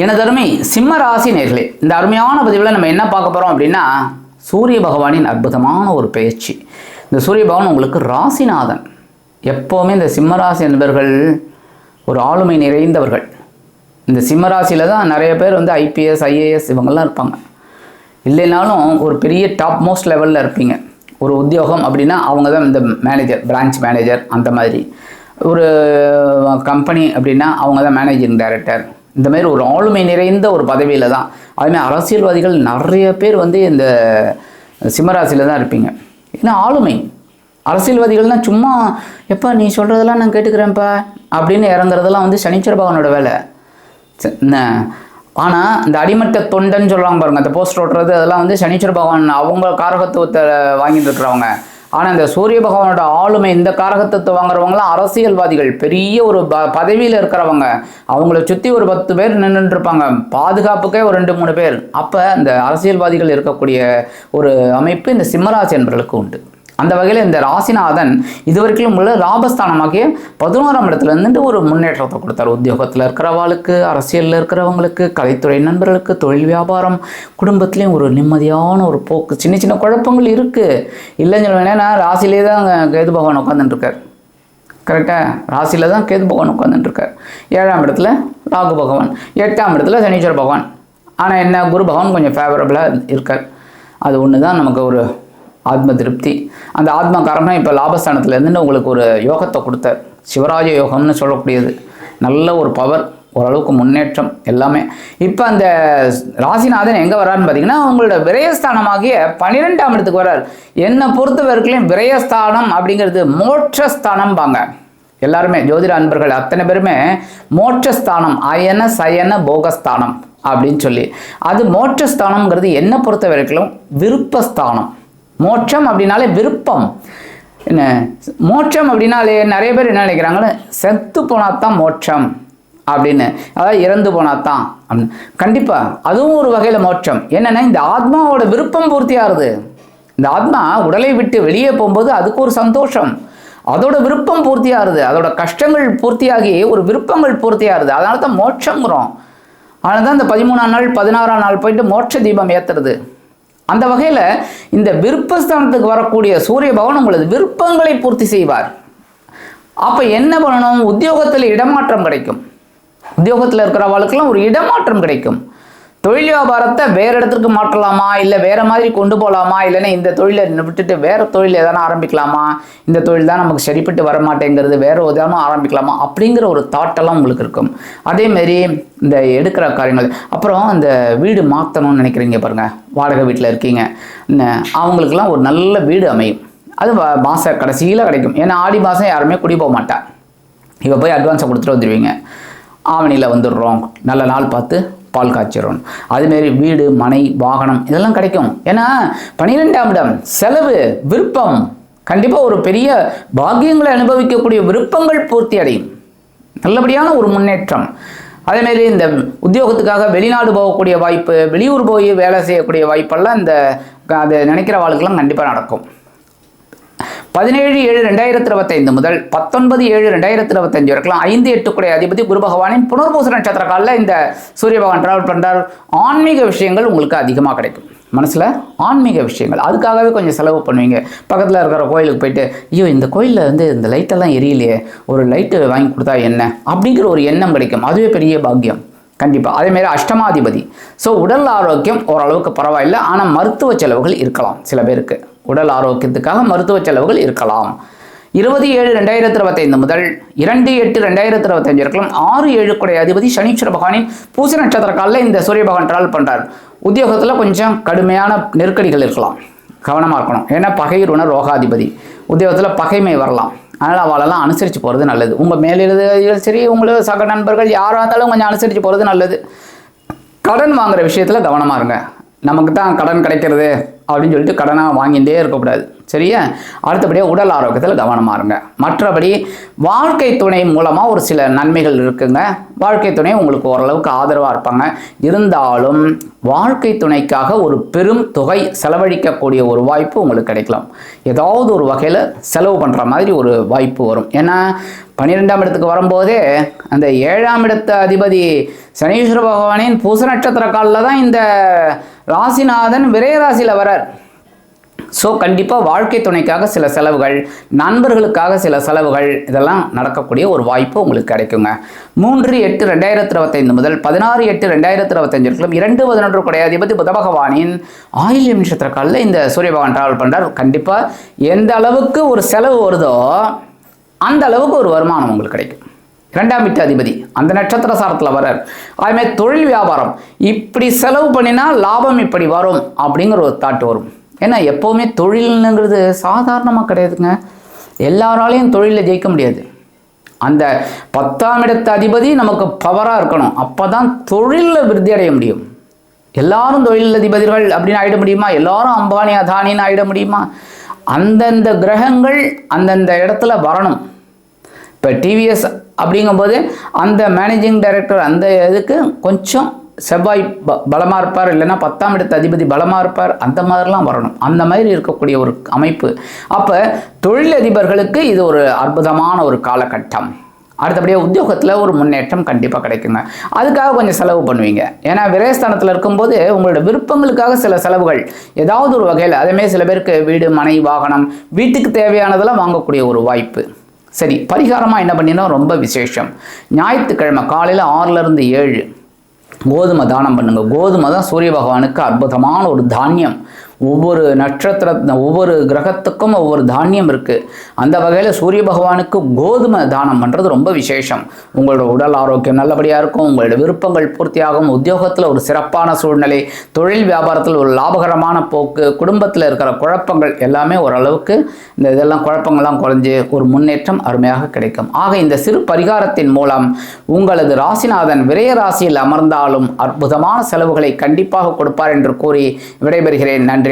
எனதருமை சிம்ம ராசி நேர்களே இந்த அருமையான பதிவில் நம்ம என்ன பார்க்க போகிறோம் அப்படின்னா சூரிய பகவானின் அற்புதமான ஒரு பயிற்சி இந்த சூரிய பகவான் உங்களுக்கு ராசிநாதன். எப்போவுமே இந்த சிம்மராசி என்பவர்கள் ஒரு ஆளுமை நிறைந்தவர்கள். இந்த சிம்மராசியில் தான் நிறைய பேர் வந்து ஐபிஎஸ் ஐஏஎஸ் இவங்கெல்லாம் இருப்பாங்க. இல்லைனாலும் ஒரு பெரிய டாப் மோஸ்ட் லெவலில் இருப்பீங்க. ஒரு உத்தியோகம் அப்படின்னா அவங்க தான் இந்த மேனேஜர் பிரான்ச் மேனேஜர் அந்த மாதிரி. ஒரு கம்பெனி அப்படின்னா அவங்க தான் மேனேஜிங் டைரக்டர் இந்த மாதிரி ஒரு ஆளுமை நிறைந்த ஒரு பதவியில் தான். அதுமாதிரி அரசியல்வாதிகள் நிறைய பேர் வந்து இந்த சிம்மராசியில் தான் இருப்பீங்க. ஏன்னா ஆளுமை. அரசியல்வாதிகள்னா சும்மா எப்பா நீ சொல்கிறதெல்லாம் நான் கேட்டுக்கிறேன்ப்பா அப்படின்னு இறங்குறதெல்லாம் வந்து சனீஸ்வர பகவானோட வேலை. ச- என்ன? ஆனால் இந்த அடிமட்ட தொண்டன் சொல்லுவாங்க பாருங்கள் அந்த போஸ்டர் ஓட்டுறது அதெல்லாம் வந்து சனிச்சர் பகவான் அவங்க காரகத்துவத்தை வாங்கிட்டு இருக்கிறவங்க ஆனால் இந்த சூரிய பகவானோட ஆளுமை இந்த காரகத்தை வாங்குறவங்களாம் அரசியல்வாதிகள். பெரிய ஒரு ப பதவியில் இருக்கிறவங்க. அவங்கள சுற்றி ஒரு பத்து பேர் நின்றுருப்பாங்க பாதுகாப்புக்கே ஒரு ரெண்டு மூணு பேர். அப்போ இந்த அரசியல்வாதிகள் இருக்கக்கூடிய ஒரு அமைப்பு இந்த சிம்மராசி என்பர்களுக்கு உண்டு. அந்த வகையில் இந்த ராசிநாதன் இதுவரைக்கும் உள்ள லாபஸ்தானமாகிய பதினோராம் இடத்துல இருந்துட்டு ஒரு முன்னேற்றத்தை கொடுத்தார். உத்தியோகத்தில் இருக்கிறவாளுக்கு அரசியலில் இருக்கிறவங்களுக்கு கலைத்துறை நண்பர்களுக்கு தொழில் வியாபாரம் குடும்பத்துலேயும் ஒரு நிம்மதியான ஒரு போக்கு. சின்ன சின்ன குழப்பங்கள் இருக்குது இல்லைன்னு சொல்லுவேன் ஏன்னா ராசிலே தான் கேது பகவான் உட்காந்துட்டுருக்கார் கரெக்டாக ராசியில் தான் கேது பகவான் உட்காந்துட்டுருக்கார் ஏழாம் இடத்துல ராகு பகவான். எட்டாம் இடத்துல சனீஸ்வர பகவான். ஆனால் என்ன? குரு பகவான் கொஞ்சம் ஃபேவரபுளாக இருக்கார். அது ஒன்று தான் நமக்கு ஒரு ஆத்ம திருப்தி. அந்த ஆத்மா காரணம் இப்போ லாபஸ்தானத்துலேருந்து உங்களுக்கு ஒரு யோகத்தை கொடுத்தார். சிவராஜ யோகம்னு சொல்லக்கூடியது. நல்ல ஒரு பவர் ஓரளவுக்கு முன்னேற்றம் எல்லாமே. இப்போ அந்த ராசிநாதன் எங்கே வரான்னு பார்த்தீங்கன்னா உங்களோட விரயஸ்தானமாகிய பன்னிரெண்டாம் இடத்துக்கு வரார் என்னை பொறுத்த வரைக்கும் விரயஸ்தானம் அப்படிங்கிறது மோட்சஸ்தானம்பாங்க. எல்லாருமே ஜோதிட அன்பர்கள் அத்தனை பேருமே மோட்சஸ்தானம் அயன சயன போகஸ்தானம் அப்படின்னு சொல்லி. அது மோட்சஸ்தானம்ங்கிறது என்னை பொறுத்த வரைக்கும் விருப்பஸ்தானம். மோட்சம் அப்படின்னாலே விருப்பம். என்ன? மோட்சம் அப்படின்னாலே நிறைய பேர் என்ன நினைக்கிறாங்கன்னா செத்து போனால் தான் மோட்சம் அப்படின்னு. அதாவது இறந்து போனால் தான் அப்படின்னு. கண்டிப்பாக அதுவும் ஒரு வகையில் மோட்சம். என்னென்னா இந்த ஆத்மாவோட விருப்பம் பூர்த்தியாகுது. இந்த ஆத்மா உடலை விட்டு வெளியே போகும்போது அதுக்கு ஒரு சந்தோஷம். அதோட விருப்பம் பூர்த்தியாகுது. அதோட கஷ்டங்கள் பூர்த்தியாகி ஒரு விருப்பங்கள் பூர்த்தியாகுது. அதனால தான் மோட்சங்கிறோம். அதனால தான் இந்த பதிமூணாம் நாள் பதினாறாம் நாள் போயிட்டு மோட்ச தீபம் ஏற்றுறது அந்த வகையில் இந்த விருப்பஸ்தானத்துக்கு வரக்கூடிய சூரிய பகவான் உங்களது விருப்பங்களை பூர்த்தி செய்வார். அப்போ என்ன பண்ணணும்? உத்தியோகத்தில் இடமாற்றம் கிடைக்கும். உத்தியோகத்தில் இருக்கிறவளுக்கெல்லாம் ஒரு இடமாற்றம் கிடைக்கும். தொழில் வியாபாரத்தை வேறு இடத்துக்கு மாற்றலாமா? இல்லை வேறு மாதிரி கொண்டு போகலாமா இல்லைன்னா இந்த தொழிலை விட்டுட்டு வேறு தொழில் எதனா ஆரம்பிக்கலாமா? இந்த தொழில் தான் நமக்கு சரிப்பட்டு வர மாட்டேங்கிறது வேறு எதனா ஆரம்பிக்கலாமா? அப்படிங்கிற ஒரு தாட்டெல்லாம் உங்களுக்கு இருக்கும். அதேமாரி இந்த எடுக்கிற காரியங்கள். அப்புறம் இந்த வீடு மாற்றணும்னு நினைக்கிறீங்க பாருங்கள் வாடகை வீட்டில் இருக்கீங்க. அவங்களுக்கெல்லாம் ஒரு நல்ல வீடு அமையும். அது வ- கடைசியில் கிடைக்கும். ஏன்னா ஆடி மாதம் யாருமே குடி போக மாட்டா. இப்போ போய் அட்வான்ஸை கொடுத்துட்டு வந்துடுவீங்க ஆவணியில் வந்துடுறோம். நல்ல நாள் பார்த்து பால் காய்ச்சிடுறோம் அதுமாரி வீடு மனை வாகனம் இதெல்லாம் கிடைக்கும். ஏன்னா பனிரெண்டாம் இடம் செலவு விருப்பம். கண்டிப்பாக ஒரு பெரிய பாக்கியங்களை அனுபவிக்கக்கூடிய விருப்பங்கள் பூர்த்தி அடையும். நல்லபடியான ஒரு முன்னேற்றம். அதேமாரி இந்த உத்தியோகத்துக்காக வெளிநாடு போகக்கூடிய வாய்ப்பு வெளியூர் போய் வேலை செய்யக்கூடிய வாய்ப்பெல்லாம் இந்த அது நினைக்கிற வாழ்க்கெல்லாம் கண்டிப்பாக நடக்கும். பதினேழு ஏழு ரெண்டாயிரத்தி இருபத்தைந்து முதல் பத்தொன்பது ஏழு ரெண்டாயிரத்தி இருபத்தஞ்சு வரைக்கும் ஐந்து எட்டுக்குடைய அதிபதி குரு பகவானின் புனர்பூச நட்சத்திர காலில் இந்த சூரிய பகவான் டிராவல் பண்ணுறார் ஆன்மீக விஷயங்கள் உங்களுக்கு அதிகமாக கிடைக்கும். மனசில் ஆன்மீக விஷயங்கள். அதுக்காகவே கொஞ்சம் செலவு பண்ணுவீங்க. பக்கத்தில் இருக்கிற கோயிலுக்கு போயிட்டு ஐயோ இந்த கோயிலில் வந்து இந்த லைட்டெல்லாம் எரியலையே. ஒரு லைட்டு வாங்கி கொடுத்தா என்ன? அப்படிங்கிற ஒரு எண்ணம் கிடைக்கும். அதுவே பெரிய பாக்கியம். கண்டிப்பாக அதேமாரி அஷ்டமாதிபதி. ஸோ உடல் ஆரோக்கியம் ஓரளவுக்கு பரவாயில்லை. ஆனால் மருத்துவ செலவுகள் இருக்கலாம் சில பேருக்கு. உடல் ஆரோக்கியத்துக்காக மருத்துவ செலவுகள் இருக்கலாம். இருபது ஏழு ரெண்டாயிரத்தி இருபத்தைந்து முதல் இரண்டு எட்டு ரெண்டாயிரத்தி இருபத்தஞ்சு இருக்கலாம் ஆறு ஏழுக்குடைய அதிபதி சனீஸ்வர பகவானின் பூச நட்சத்திர காலில் இந்த சூரிய பகவான் ட்ராவல் பண்ணுறார் உத்தியோகத்தில் கொஞ்சம் கடுமையான நெருக்கடிகள் இருக்கலாம். கவனமாக இருக்கணும். ஏன்னா பகையுருண ரோகாதிபதி. உத்தியோகத்தில் பகைமை வரலாம். அதனால் அவளெல்லாம் அனுசரித்து போகிறது நல்லது. உங்கள் மேலெழுதியும் சரி உங்களுக்கு சக நண்பர்கள் யாராக இருந்தாலும் கொஞ்சம் அனுசரித்து போகிறது நல்லது. கடன் வாங்குகிற விஷயத்தில் கவனமாக இருங்க. நமக்கு தான் கடன் கிடைக்கிறது அப்படின்னு சொல்லிட்டு கடனாக வாங்கிட்டே இருக்கக்கூடாது. சரியா? அடுத்தபடியாக உடல் ஆரோக்கியத்தில் கவனமாக இருங்க. மற்றபடி வாழ்க்கை துணை மூலமாக ஒரு சில நன்மைகள் இருக்குங்க. வாழ்க்கை துணை உங்களுக்கு ஓரளவுக்கு ஆதரவாக இருப்பாங்க. இருந்தாலும் வாழ்க்கை துணைக்காக ஒரு பெரும் தொகை செலவழிக்கக்கூடிய ஒரு வாய்ப்பு உங்களுக்கு கிடைக்கலாம். ஏதாவது ஒரு வகையில் செலவு பண்ணுற மாதிரி ஒரு வாய்ப்பு வரும். ஏன்னா பன்னிரெண்டாம் இடத்துக்கு வரும்போதே அந்த ஏழாம் இடத்து அதிபதி சனீஸ்வர பகவானின் பூச நட்சத்திர காலில் தான் இந்த ராசிநாதன் விரயராசியில் வரார். ஸோ கண்டிப்பாக வாழ்க்கை துணைக்காக சில செலவுகள் நண்பர்களுக்காக சில செலவுகள் இதெல்லாம் நடக்கக்கூடிய ஒரு வாய்ப்பு உங்களுக்கு கிடைக்குங்க. மூன்று எட்டு ரெண்டாயிரத்தி இருபத்தைந்து முதல் பதினாறு எட்டு ரெண்டாயிரத்தி இருபத்தஞ்சு வரைக்கும் இரண்டு பதினொன்று குடைய அதிபதி புத பகவானின் ஆயில்யம் நட்சத்திர காலில் இந்த சூரிய பகவான் டிராவல் பண்ணுறார் கண்டிப்பாக எந்த அளவுக்கு ஒரு செலவு வருதோ அந்த அளவுக்கு ஒரு வருமானம் உங்களுக்கு கிடைக்கும். இரண்டாம் வீட்டு அதிபதி அந்த நட்சத்திர சாரத்தில் வர்றார். அதுமாதிரி தொழில் வியாபாரம். இப்படி செலவு பண்ணினா லாபம் இப்படி வரும் அப்படிங்கிற ஒரு தாட் வரும். ஏன்னா எப்போவுமே தொழில்னுங்கிறது சாதாரணமாக கிடையாதுங்க. எல்லாராலையும் தொழிலில் ஜெயிக்க முடியாது. அந்த பத்தாம் இடத்து அதிபதி நமக்கு பவராக இருக்கணும். அப்போ தான் தொழிலில் விருத்தி அடைய முடியும். எல்லாரும் தொழிலதிபதிகள் அப்படின்னு ஆகிட முடியுமா? எல்லாரும் அம்பானி அதானின்னு ஆயிட முடியுமா? அந்தந்த கிரகங்கள் அந்தந்த இடத்துல வரணும். இப்போ டிவிஎஸ் அப்படிங்கும்போது அந்த மேனேஜிங் டைரக்டர் அந்த இதுக்கு கொஞ்சம் செவ்வாய் ப பலமாக இருப்பார் இல்லைன்னா பத்தாம் இடத்து அதிபதி பலமாக இருப்பார் அந்த மாதிரிலாம் வரணும். அந்த மாதிரி இருக்கக்கூடிய ஒரு அமைப்பு. அப்போ தொழிலதிபர்களுக்கு இது ஒரு அற்புதமான ஒரு காலகட்டம். அடுத்தபடியாக உத்தியோகத்தில் ஒரு முன்னேற்றம் கண்டிப்பாக கிடைக்குங்க. அதுக்காக கொஞ்சம் செலவு பண்ணுவீங்க. ஏன்னா விரயஸ்தானத்தில் இருக்கும்போது உங்களோட விருப்பங்களுக்காக சில செலவுகள் ஏதாவது ஒரு வகையில் அதேமாரி சில பேருக்கு வீடு மனை வாகனம் வீட்டுக்கு தேவையானதெல்லாம் வாங்கக்கூடிய ஒரு வாய்ப்பு. சரி பரிகாரமாக என்ன பண்ணினா ரொம்ப விசேஷம். ஞாயிற்றுக்கிழமை காலையில் ஆறுலேருந்து ஏழு கோதுமை தானம் பண்ணுங்கள் கோதுமை தான் சூரிய பகவானுக்கு அற்புதமான ஒரு தானியம். ஒவ்வொரு நட்சத்திர ஒவ்வொரு கிரகத்துக்கும் ஒவ்வொரு தானியம் இருக்குது அந்த வகையில் சூரிய பகவானுக்கு கோதுமை தானம் பண்ணுறது ரொம்ப விசேஷம். உங்களோட உடல் ஆரோக்கியம் நல்லபடியாக இருக்கும் உங்களோட விருப்பங்கள் பூர்த்தியாகும் உத்தியோகத்தில் ஒரு சிறப்பான சூழ்நிலை தொழில் வியாபாரத்தில் ஒரு லாபகரமான போக்கு குடும்பத்தில் இருக்கிற குழப்பங்கள் எல்லாமே ஓரளவுக்கு இந்த இதெல்லாம் குழப்பங்கள்லாம் குறைஞ்சு ஒரு முன்னேற்றம் அருமையாக கிடைக்கும். ஆக இந்த சிறு பரிகாரத்தின் மூலம் உங்களது ராசிநாதன் விரைய ராசியில் அமர்ந்தாலும் அற்புதமான செலவுகளை கண்டிப்பாக கொடுப்பார் என்று கூறி விடைபெறுகிறேன். நன்றி.